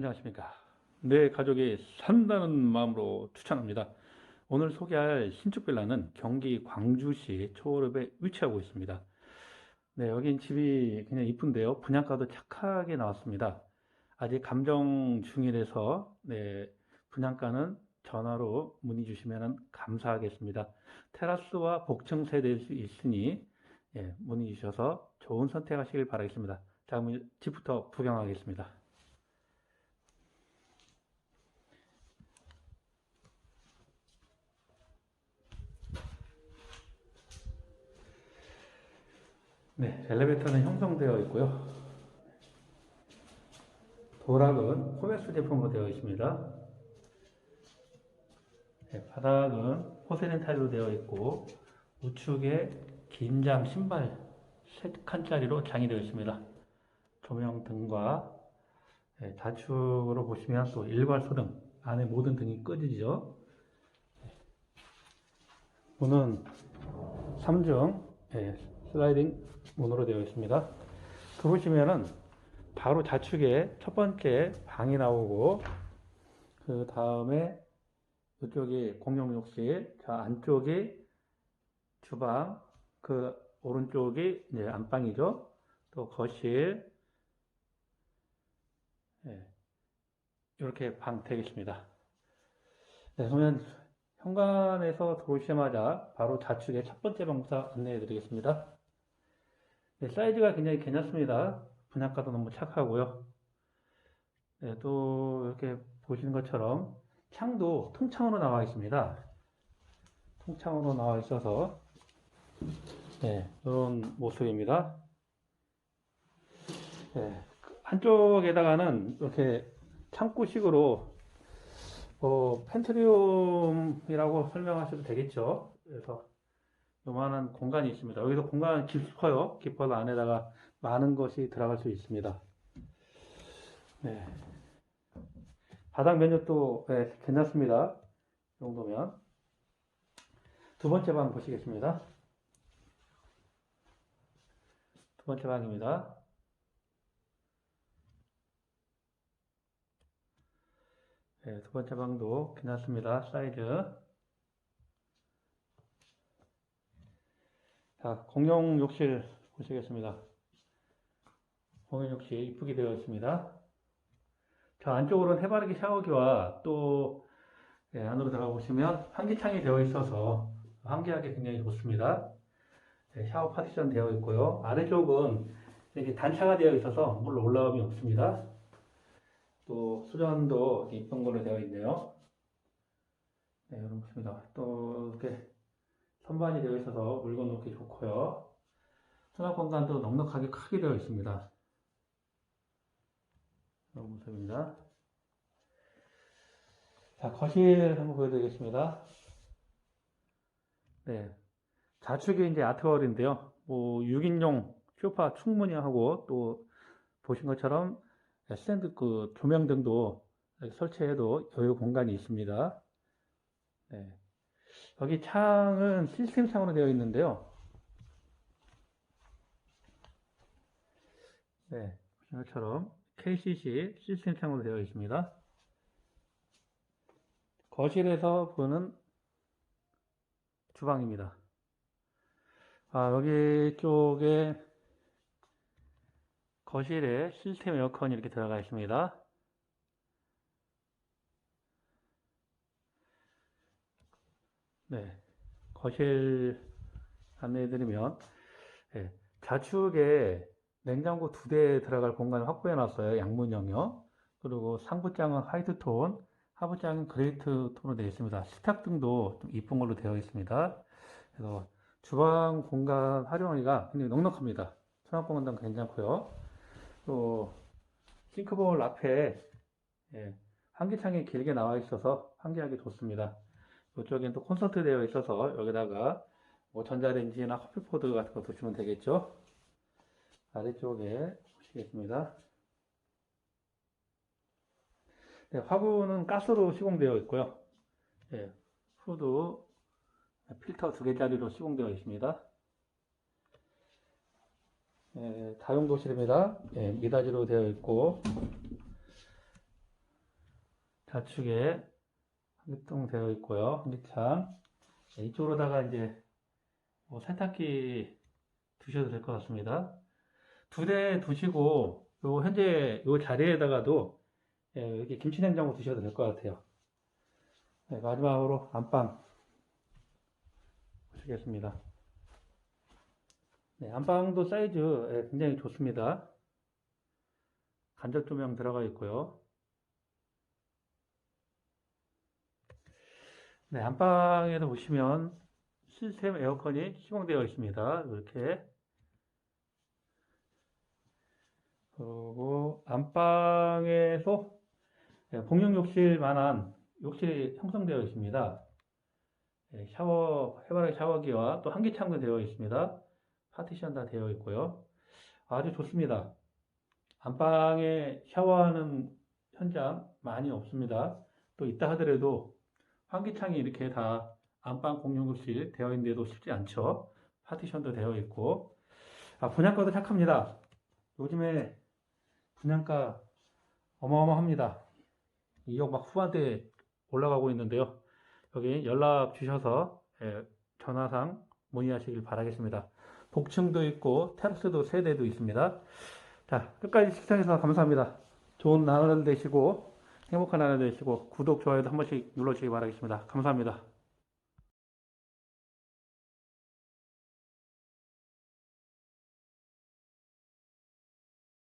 안녕하십니까. 내 가족이 산다는 마음으로 추천합니다. 오늘 소개할 신축 빌라는 경기 광주시 초월읍에 위치하고 있습니다. 네, 여긴 집이 그냥 이쁜데요. 분양가도 착하게 나왔습니다. 아직 감정 중이라서 네, 분양가는 전화로 문의 주시면 감사하겠습니다. 테라스와 복층 세대일 수 있으니 예, 문의 주셔서 좋은 선택하시길 바라겠습니다. 자, 그럼 집부터 구경하겠습니다. 네, 엘리베이터는 형성되어 있고요. 도락은 코메스 제품으로 되어 있습니다. 네, 바닥은 포세린 타일로 되어 있고 우측에 긴장 신발 3칸짜리로 장이 되어 있습니다. 조명 등과 네, 좌측으로 보시면 또 일괄 소등 안에 모든 등이 꺼지죠. 네. 문은 3중 슬라이딩 문으로 되어 있습니다. 들어오시면은 바로 좌측에 첫 번째 방이 나오고 그 다음에 이쪽이 공용 욕실, 저 안쪽이 주방, 그 오른쪽이 이제 안방이죠. 또 거실, 예, 이렇게 방 되겠습니다. 네, 그러면 현관에서 들어오시자마자 바로 좌측에 첫 번째 방부터 안내해 드리겠습니다. 네, 사이즈가 굉장히 괜찮습니다. 분양가도 너무 착하고요. 네, 또 이렇게 보시는 것처럼 창도 통창으로 나와 있습니다. 통창으로 나와 있어서 네, 이런 모습입니다. 네, 한쪽에다가는 이렇게 창구식으로 어, 펜트리움이라고 설명하셔도 되겠죠. 그래서 요만한 공간이 있습니다. 여기서 공간은 깊어요. 깊어서 안에다가 많은 것이 들어갈 수 있습니다. 네. 바닥 면적도 네, 괜찮습니다. 이 정도면. 두 번째 방 보시겠습니다. 두 번째 방입니다. 네, 두 번째 방도 괜찮습니다. 사이즈. 자, 공용 욕실 보시겠습니다. 공용 욕실 이쁘게 되어 있습니다. 자, 안쪽으로는 해바라기 샤워기와 또 예, 안으로 들어가 보시면 환기창이 되어 있어서 환기하기 굉장히 좋습니다. 예, 샤워 파티션 되어 있고요. 아래쪽은 이렇게 단차가 되어 있어서 물 올라옴이 없습니다. 또 수전도 이쁜 걸로 되어 있네요. 네, 여러분 보십니다. 또 이렇게 선반이 되어 있어서 물건 놓기 좋고요. 수납 공간도 넉넉하게 크게 되어 있습니다. 이런 모습입니다. 자, 거실 한번 보여드리겠습니다. 네. 좌측에 이제 아트월인데요. 뭐, 6인용 쇼파 충분히 하고, 또, 보신 것처럼, 스탠드 그 조명 등도 설치해도 여유 공간이 있습니다. 네. 여기 창은 시스템 창으로 되어 있는데요. 네. 보신 것처럼 KCC 시스템 창으로 되어 있습니다. 거실에서 보는 주방입니다. 아, 여기 쪽에 거실에 시스템 에어컨이 이렇게 들어가 있습니다. 네, 거실 안내해드리면 네, 좌측에 냉장고 두 대 들어갈 공간을 확보해 놨어요. 양문형이요. 그리고 상부장은 화이트톤, 하부장은 그레이트 톤으로 되어 있습니다. 식탁 등도 좀 이쁜 걸로 되어 있습니다. 그래서 주방 공간 활용하기가 굉장히 넉넉합니다. 수납 공간도 괜찮고요. 또 싱크볼 앞에 예, 환기창이 길게 나와 있어서 환기하기 좋습니다. 이쪽엔 또 콘서트 되어 있어서 여기다가 뭐 전자레인지나 커피포드 같은 거 두시면 되겠죠. 아래쪽에 보시겠습니다. 네, 화분은 가스로 시공되어 있고요. 예, 후도 필터 두 개짜리로 시공되어 있습니다. 예, 다용도실입니다. 예, 미닫이로 되어 있고 좌측에 환기통 되어 있고요. 환기창. 네, 이쪽으로다가 이제 뭐 세탁기 두셔도 될 것 같습니다. 두 대 두시고 요 현재 요 자리에다가도 예, 이렇게 김치냉장고 두셔도 될 것 같아요. 네, 마지막으로 안방 보시겠습니다. 네, 안방도 사이즈 예, 굉장히 좋습니다. 간접 조명 들어가 있고요. 네, 안방에도 보시면 시스템 에어컨이 시공되어 있습니다. 이렇게. 그리고 안방에서 예, 공용 욕실만한 욕실이 형성되어 있습니다. 예, 샤워, 해바라기 샤워기와 또 환기창도 되어 있습니다. 파티션 다 되어 있고요. 아주 좋습니다. 안방에 샤워하는 현장 많이 없습니다. 또 있다 하더라도 환기창이 이렇게 다 안방 공용욕실 되어 있는데도 쉽지 않죠. 파티션도 되어 있고. 아, 분양가도 착합니다. 요즘에 분양가 어마어마합니다. 2억 막 후반대 올라가고 있는데요. 여기 연락 주셔서 예, 전화상 문의하시길 바라겠습니다. 복층도 있고 테라스도 세 대도 있습니다. 자, 끝까지 시청해주셔서 감사합니다. 좋은 나날 되시고 행복한 나날 되시고 구독, 좋아요도 한 번씩 눌러주시기 바라겠습니다. 감사합니다.